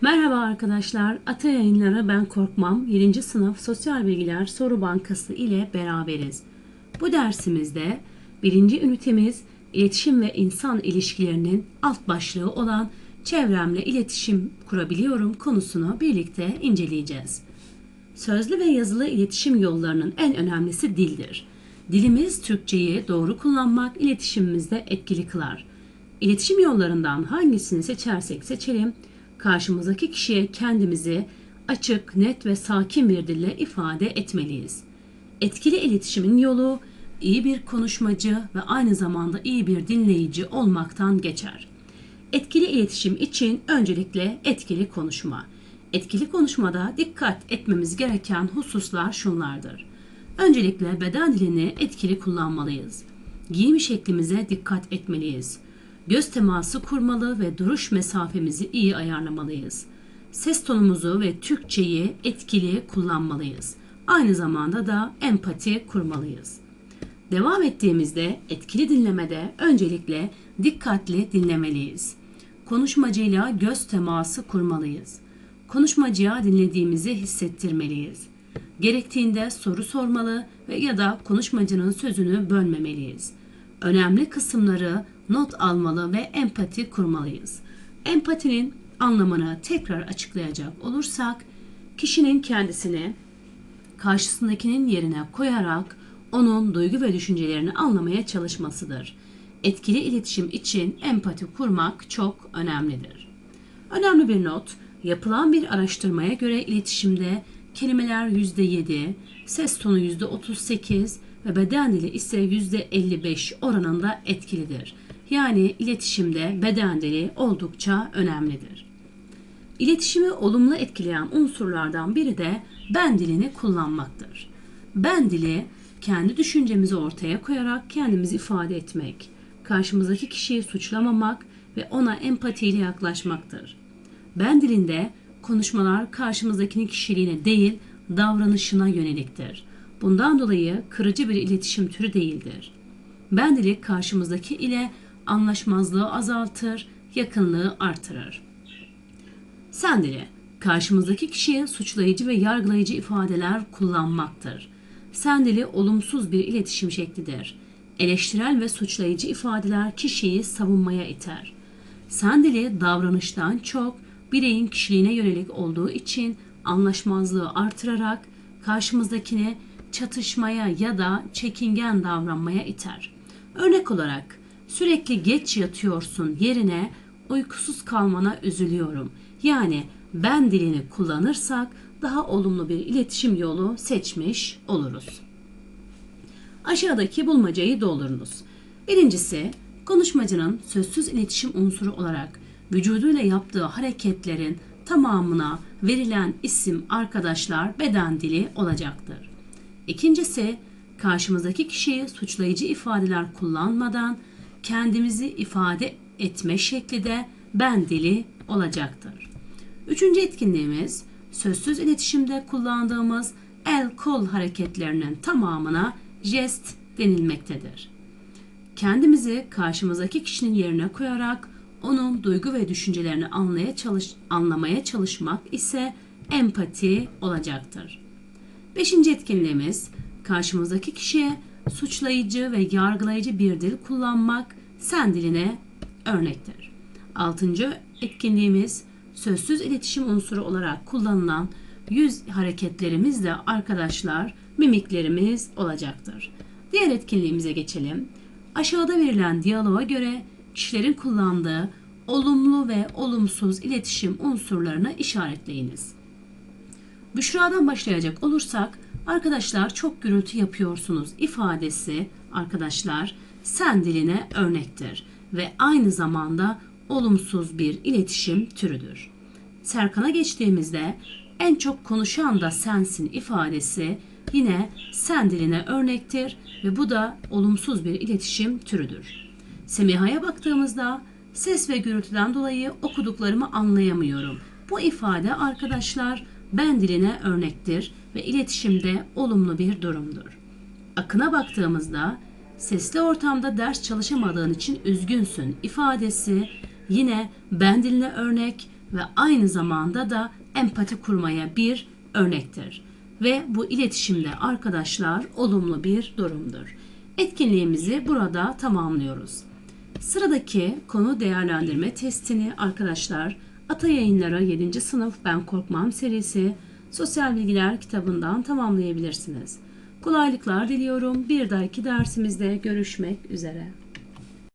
Merhaba arkadaşlar. Ata Yayınları Ben Korkmam 7. sınıf Sosyal Bilgiler Soru Bankası ile beraberiz. Bu dersimizde birinci ünitemiz iletişim ve insan ilişkilerinin alt başlığı olan çevremle iletişim kurabiliyorum konusunu birlikte inceleyeceğiz. Sözlü ve yazılı iletişim yollarının en önemlisi dildir. Dilimiz Türkçeyi doğru kullanmak iletişimimizde etkili kılar. İletişim yollarından hangisini seçersek seçelim, karşımızdaki kişiye kendimizi açık, net ve sakin bir dille ifade etmeliyiz. Etkili iletişimin yolu iyi bir konuşmacı ve aynı zamanda iyi bir dinleyici olmaktan geçer. Etkili iletişim için öncelikle etkili konuşma. Etkili konuşmada dikkat etmemiz gereken hususlar şunlardır. Öncelikle beden dilini etkili kullanmalıyız. Giyim şeklimize dikkat etmeliyiz. Göz teması kurmalı ve duruş mesafemizi iyi ayarlamalıyız. Ses tonumuzu ve Türkçeyi etkili kullanmalıyız. Aynı zamanda da empati kurmalıyız. Devam ettiğimizde etkili dinlemede öncelikle dikkatli dinlemeliyiz. Konuşmacıyla göz teması kurmalıyız. Konuşmacıya dinlediğimizi hissettirmeliyiz. Gerektiğinde soru sormalı ve ya da konuşmacının sözünü bölmemeliyiz. Önemli kısımları not almalı ve empati kurmalıyız. Empatinin anlamını tekrar açıklayacak olursak, kişinin kendisini karşısındakinin yerine koyarak onun duygu ve düşüncelerini anlamaya çalışmasıdır. Etkili iletişim için empati kurmak çok önemlidir. Önemli bir not, yapılan bir araştırmaya göre iletişimde kelimeler %7, ses tonu %38 ve beden dili ise %55 oranında etkilidir. Yani iletişimde beden dili oldukça önemlidir. İletişimi olumlu etkileyen unsurlardan biri de ben dilini kullanmaktır. Ben dili kendi düşüncemizi ortaya koyarak kendimizi ifade etmek, karşımızdaki kişiyi suçlamamak ve ona empatiyle yaklaşmaktır. Ben dilinde konuşmalar karşımızdakinin kişiliğine değil, davranışına yöneliktir. Bundan dolayı kırıcı bir iletişim türü değildir. Ben dili karşımızdaki ile anlaşmazlığı azaltır, yakınlığı artırır. Sen dili karşımızdaki kişiye suçlayıcı ve yargılayıcı ifadeler kullanmaktır. Sen dili olumsuz bir iletişim şeklidir. Eleştirel ve suçlayıcı ifadeler kişiyi savunmaya iter. Sen dili davranıştan çok bireyin kişiliğine yönelik olduğu için anlaşmazlığı artırarak karşımızdakine çatışmaya ya da çekingen davranmaya iter. Örnek olarak sürekli geç yatıyorsun yerine uykusuz kalmana üzülüyorum. Yani ben dilini kullanırsak daha olumlu bir iletişim yolu seçmiş oluruz. Aşağıdaki bulmacayı doldurunuz. Birincisi, konuşmacının sözsüz iletişim unsuru olarak vücuduyla yaptığı hareketlerin tamamına verilen isim arkadaşlar beden dili olacaktır. İkincisi, karşımızdaki kişiyi suçlayıcı ifadeler kullanmadan kendimizi ifade etme şekli de ben dili olacaktır. Üçüncü etkinliğimiz sözsüz iletişimde kullandığımız el kol hareketlerinin tamamına jest denilmektedir. Kendimizi karşımızdaki kişinin yerine koyarak onun duygu ve düşüncelerini anlaya çalış anlamaya çalışmak ise empati olacaktır. Beşinci etkinliğimiz karşımızdaki kişiye suçlayıcı ve yargılayıcı bir dil kullanmak sen diline örnektir. Altıncı etkinliğimiz sözsüz iletişim unsuru olarak kullanılan yüz hareketlerimiz de arkadaşlar mimiklerimiz olacaktır. Diğer etkinliğimize geçelim. Aşağıda verilen diyaloğa göre kişilerin kullandığı olumlu ve olumsuz iletişim unsurlarını işaretleyiniz. Büşra'dan başlayacak olursak arkadaşlar çok gürültü yapıyorsunuz ifadesi arkadaşlar sen diline örnektir ve aynı zamanda olumsuz bir iletişim türüdür. Serkan'a geçtiğimizde en çok konuşan da sensin ifadesi yine sen diline örnektir ve bu da olumsuz bir iletişim türüdür. Semiha'ya baktığımızda ses ve gürültüden dolayı okuduklarımı anlayamıyorum. Bu ifade arkadaşlar ben diline örnektir ve iletişimde olumlu bir durumdur. Akına baktığımızda sesli ortamda ders çalışamadığın için üzgünsün ifadesi yine ben diline örnek ve aynı zamanda da empati kurmaya bir örnektir. Ve bu iletişimde arkadaşlar olumlu bir durumdur. Etkinliğimizi burada tamamlıyoruz. Sıradaki konu değerlendirme testini arkadaşlar Ata Yayınları 7. sınıf Ben Korkmam serisi Sosyal Bilgiler kitabından tamamlayabilirsiniz. Kolaylıklar diliyorum. Bir dahaki dersimizde görüşmek üzere.